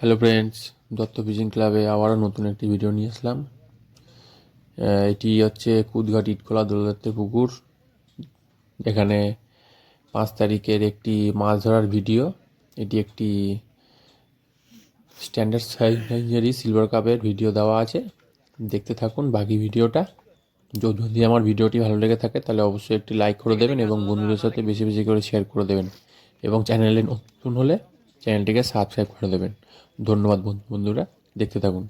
Hello friends Dutta fishing ক্লাবে আবারও নতুন একটি ভিডিও নিয়ে আসলাম। এটি হচ্ছে কুদঘাট ইটখোলা দোলদত্তের পুকুর। এখানে পাঁচ তারিখের একটি মাছ ধরার ভিডিও এটি একটি স্ট্যান্ডার্ড সাইজেরই সিলভার কাপের ভিডিও দেওয়া আছে। দেখতে থাকুন বাকি ভিডিওটা যদি আমার ভিডিওটি ভালো লেগে থাকে, তাহলে অবশ্যই একটি লাইক করে দেবেন এবং বন্ধুদের সাথে বেশি বেশি করে শেয়ার করে দেবেন। এবং চ্যানেলে নতুন হলে চ্যানেলটিকে সাবস্ক্রাইব করে দেবেন। ধন্যবাদ বন্ধু বন্ধুরা, দেখতে থাকুন।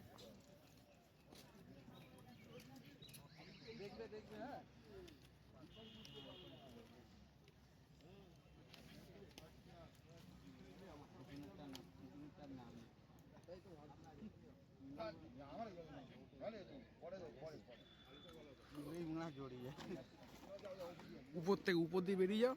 উপর থেকে উপর দিয়ে বেরিয়ে যাও।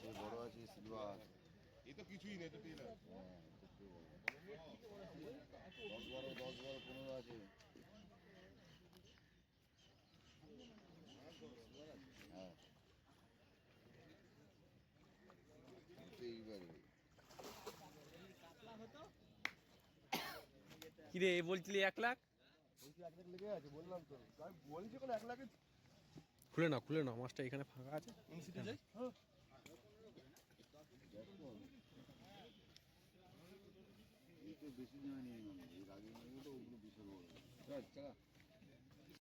আছে বড় আছে সিলভার এই তো কিছুই নেই তো তেল আছে দশ বারো দশ বারো পনেরো আছে হ্যাঁ। কিরে বলছিলি এক লাখ? লেগে আছে বললাম তো। বলছি এক লাখে খুলে না খুলে না মাছটা এখানে ফাঁকা আছে। এই তো বেশি দিন নেই এর আগে নিয়ে ওগুলো বিশাল বড়